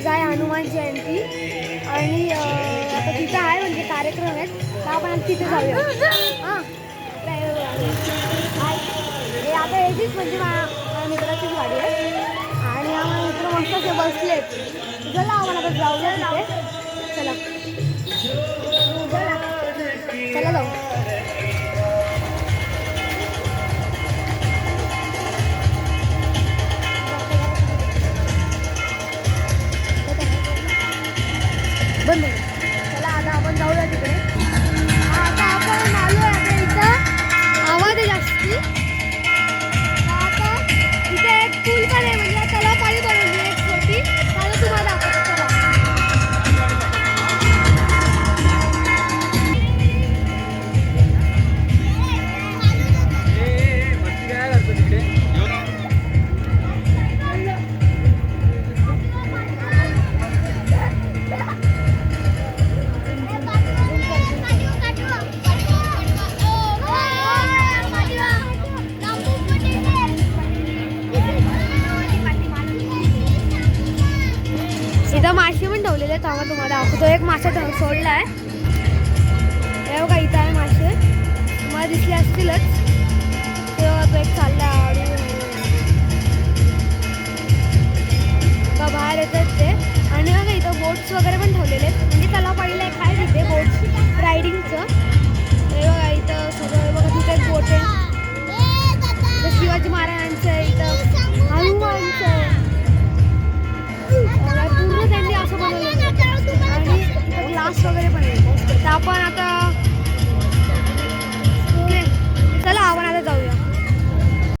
आज आहे हनुमान जयंती. आणि आता तिथं आहे म्हणजे कार्यक्रम आहेत. तर आपण आज तिथे जाऊया. हां. हे आता याचीच म्हणजे माझ्या मित्राचीच गाडी आहे. आणि आम्हाला मित्र मस्त असे बसलेत चला आम्हाला आता जाऊया तिथे. चला चला जाऊ. बंद चला आता आपण जाऊया तिकडे. इथं मासे पण ठेवलेले आहेत आम्हाला तुम्हाला तो एक मासा ठेव सोडला आहे. हे बघा इथं आहे मासे. तुम्हाला दिसले असतीलच. तेव्हा तो एक चालला आहे का बाहेर येतात ते. आणि बघा इथं बोट्स वगैरे पण मास्क वगैरे पण आहे. तर आपण आता